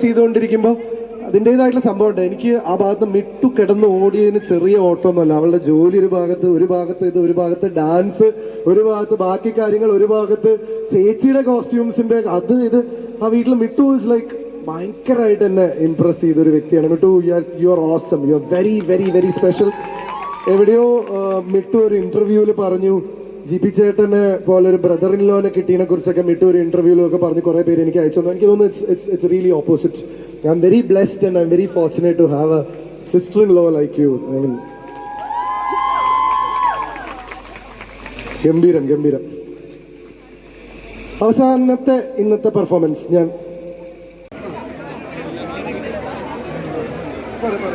ചെയ്തുകൊണ്ടിരിക്കുമ്പോൾ അതിന്റെതായിട്ടുള്ള സംഭവമുണ്ട്. എനിക്ക് ആ ഭാഗത്ത് മിട്ടു കിടന്ന് ഓടിയതിന് ചെറിയ ഓട്ടമൊന്നുമല്ല. അവളുടെ ജോലി ഒരു ഭാഗത്ത് ഒരു ഭാഗത്ത് ഇത് ഒരു ഭാഗത്ത് ഡാൻസ് ഒരു ഭാഗത്ത് ബാക്കി കാര്യങ്ങൾ ഒരു ഭാഗത്ത് ചേച്ചിയുടെ കോസ്റ്റ്യൂംസിന്റെ അത് ഇത്. ആ വീട്ടിൽ മിട്ടു ഇസ് ലൈക്ക് ഭയങ്കരമായിട്ട് എന്നെ ഇംപ്രസ് ചെയ്ത ഒരു വ്യക്തിയാണ്. Mittu you are you are awesome you are very very very special എവിടെയോ മിട്ടു ഒരു ഇന്റർവ്യൂവിൽ പറഞ്ഞു ജി പി ചേട്ടന് പോലെ ഒരു ബ്രദർ ഇൻ ലോനെ കിട്ടിയതിനെ കുറിച്ചൊക്കെ മിട്ട് ഒരു ഇന്റർവ്യൂലും ഒക്കെ പറഞ്ഞ് കുറെ പേര് എനിക്ക് അയച്ചു എനിക്ക് തോന്നുന്നു it's it's it's really opposite I'm very blessed and I'm very fortunate to have a sister in law like you I mean ഗംഭീരം ഗംഭീരം. അവസാനത്തെ ഇന്നത്തെ പെർഫോമൻസ് ഞാൻ പറ പറ.